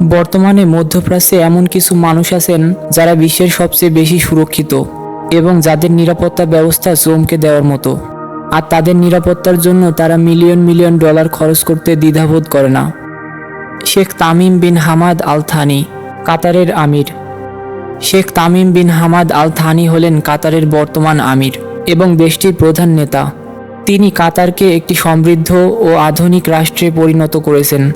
বর্তমানে মধ্যপ্রাচ্যে এমন কিছু মানুষ আছেন যারা বিশ্বের সবচেয়ে বেশি সুরক্ষিত এবং যাদের নিরাপত্তা ব্যবস্থা চমকে দেওয়ার মতো। আর তাদের নিরাপত্তার জন্য তারা মিলিয়ন মিলিয়ন ডলার খরচ করতে দ্বিধাবোধ করে না। Sheikh Tamim bin Hamad Al Thani কাতারের আমির। Sheikh Tamim bin Hamad Al Thani হলেন কাতারের বর্তমান আমির এবং দেশটির প্রধান নেতা। তিনি কাতারকে একটি সমৃদ্ধ ও আধুনিক রাষ্ট্রে পরিণত করেছেন।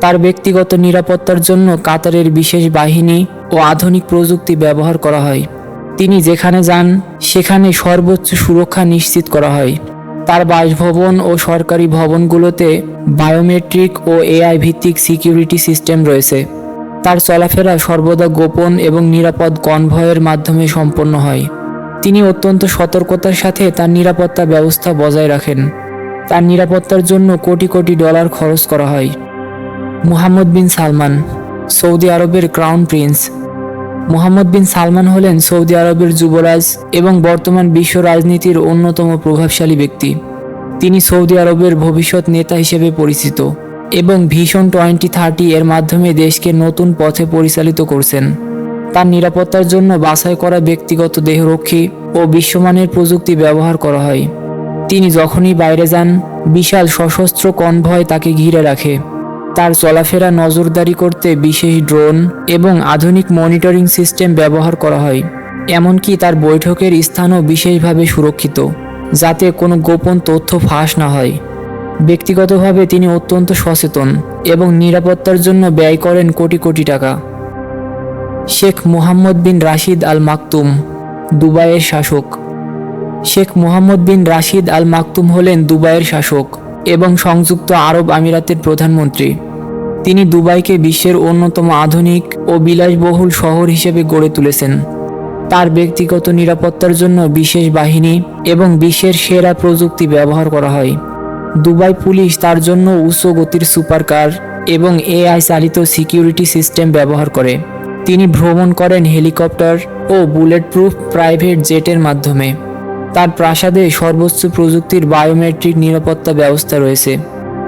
তার ব্যক্তিগত নিরাপত্তার জন্য কাতারের বিশেষ বাহিনী ও আধুনিক প্রযুক্তি ব্যবহার করা হয়। তিনি যেখানে যান, সেখানে সর্বোচ্চ সুরক্ষা নিশ্চিত করা হয়। তার বাসভবন ও সরকারি ভবনগুলোতে বায়োমেট্রিক ও এআই ভিত্তিক সিকিউরিটি সিস্টেম রয়েছে। তার চলাফেরা সর্বদা গোপন এবং নিরাপদ কনভয়ের মাধ্যমে সম্পন্ন হয়। তিনি অত্যন্ত সতর্কতার সাথে তার নিরাপত্তা ব্যবস্থা বজায় রাখেন। তার নিরাপত্তার জন্য কোটি কোটি ডলার খরচ করা হয়। মুহাম্মদ বিন সালমান, সৌদি আরবের crown prince. Mohammed bin Salman হলেন সৌদি আরবের যুবরাজ এবং বর্তমান বিশ্ব রাজনীতির অন্যতম প্রভাবশালী ব্যক্তি। তিনি সৌদি আরবের ভবিষ্যৎ নেতা হিসেবে পরিচিত এবং ভীষণ টোয়েন্টি থার্টি এর মাধ্যমে দেশকে নতুন পথে পরিচালিত করছেন। তার নিরাপত্তার জন্য বাছাই করা ব্যক্তিগত দেহরক্ষী ও বিশ্বমানের প্রযুক্তি ব্যবহার করা হয়। তিনি যখনই বাইরে যান, বিশাল সশস্ত্র কনভয় তাকে ঘিরে রাখে। তার চলাফেরা নজরদারি করতে বিশেষ ড্রোন এবং আধুনিক মনিটরিং সিস্টেম ব্যবহার করা হয়, এমনকি তার বৈঠকের স্থানও বিশেষভাবে সুরক্ষিত, যাতে কোনো গোপন তথ্য ফাঁস না হয়। ব্যক্তিগতভাবে তিনি অত্যন্ত সচেতন এবং নিরাপত্তার জন্য ব্যয় করেন কোটি কোটি টাকা। শেখ মোহাম্মদ বিন রাশিদ আল মাকতুম দুবাইয়ের শাসক। শেখ মোহাম্মদ বিন রাশিদ আল মাকতুম হলেন দুবাইয়ের শাসক। এবং সংযুক্ত আরব আমিরাতের প্রধানমন্ত্রী। তিনি দুবাইকে বিশ্বের অন্যতম আধুনিক ও বিলাসবহুল শহর হিসেবে গড়ে তুলেছেন। তার ব্যক্তিগত নিরাপত্তার জন্য বিশেষ বাহিনী এবং বিশ্বের সেরা প্রযুক্তি ব্যবহার করা হয়। দুবাই পুলিশ তার জন্য উচ্চ গতির সুপারকার এবং এআই চালিত সিকিউরিটি সিস্টেম ব্যবহার করে। তিনি ভ্রমণ করেন হেলিকপ্টার ও বুলেট প্রুফ প্রাইভেট জেটের মাধ্যমে। তার প্রাসাদে সর্বোচ্চ প্রযুক্তির বায়োমেট্রিক নিরাপত্তা ব্যবস্থা রয়েছে।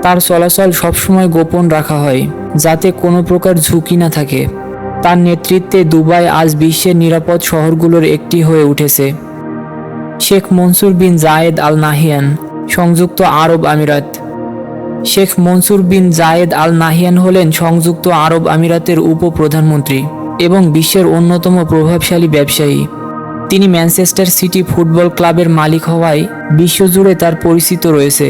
তার চলাচল সবসময় গোপন রাখা হয়, যাতে কোনো প্রকার ঝুঁকি না থাকে। তার নেতৃত্বে দুবাই আজ বিশ্বের নিরাপদ শহরগুলোর একটি হয়ে উঠেছে। শেখ মনসুর বিন জায়েদ আল নাহিয়ান সংযুক্ত আরব আমিরাত। শেখ মনসুর বিন জায়েদ আল নাহিয়ান হলেন সংযুক্ত আরব আমিরাতের উপপ্রধানমন্ত্রী এবং বিশ্বের অন্যতম প্রভাবশালী ব্যবসায়ী। তিনি ম্যানচেস্টার সিটি ফুটবল ক্লাবের মালিক হওয়ায় বিশ্বজুড়ে তার পরিচিত রয়েছে।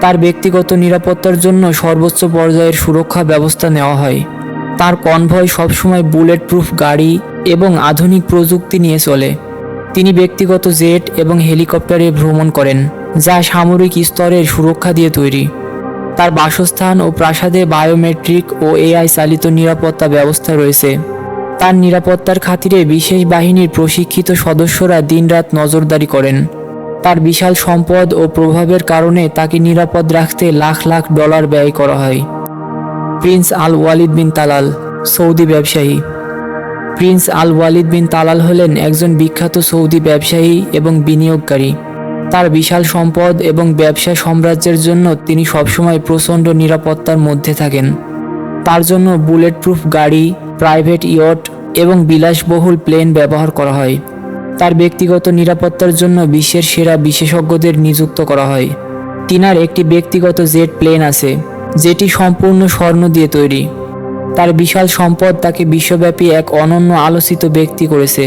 তার ব্যক্তিগত নিরাপত্তার জন্য সর্বোচ্চ পর্যায়ের সুরক্ষা ব্যবস্থা নেওয়া হয়। তার কনভয় সবসময় বুলেট প্রুফ গাড়ি এবং আধুনিক প্রযুক্তি নিয়ে চলে। তিনি ব্যক্তিগত জেট এবং হেলিকপ্টারে ভ্রমণ করেন, যা সামরিক স্তরের সুরক্ষা দিয়ে তৈরি। তার বাসস্থান ও প্রাসাদে বায়োমেট্রিক ও এআই চালিত নিরাপত্তা ব্যবস্থা রয়েছে। তার নিরাপত্তার খাতিরে বিশেষ বাহিনীর প্রশিক্ষিত সদস্যরা দিনরাত নজরদারি করেন। তার বিশাল সম্পদ ও প্রভাবের কারণে তাকে নিরাপদ রাখতে লাখ লাখ ডলার ব্যয় করা হয়। Prince Al Waleed bin Talal, Saudi ব্যবসায়ী। Prince Al Waleed bin Talal হলেন একজন বিখ্যাত সৌদি ব্যবসায়ী এবং বিনিয়োগকারী। তার বিশাল সম্পদ এবং ব্যবসা সাম্রাজ্যের জন্য তিনি সবসময় প্রচণ্ড নিরাপত্তার মধ্যে থাকেন। তার জন্য বুলেট প্রুফ গাড়ি প্রাইভেট ইয়ট এবং বিলাসবহুল প্লেন ব্যবহার করা হয়। তার ব্যক্তিগত নিরাপত্তার জন্য বিশ্বের সেরা বিশেষজ্ঞদের নিযুক্ত করা হয়। তিনার একটি ব্যক্তিগত জেট প্লেন আছে, যেটি সম্পূর্ণ স্বর্ণ দিয়ে তৈরি। তার বিশাল সম্পদ তাকে বিশ্বব্যাপী এক অনন্য আলোচিত ব্যক্তি করেছে।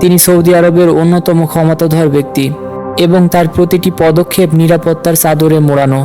তিনি সৌদি আরবের অন্যতম ক্ষমতাধর ব্যক্তি এবং তার প্রতিটি পদক্ষেপ নিরাপত্তার চাদরে মোড়ানো।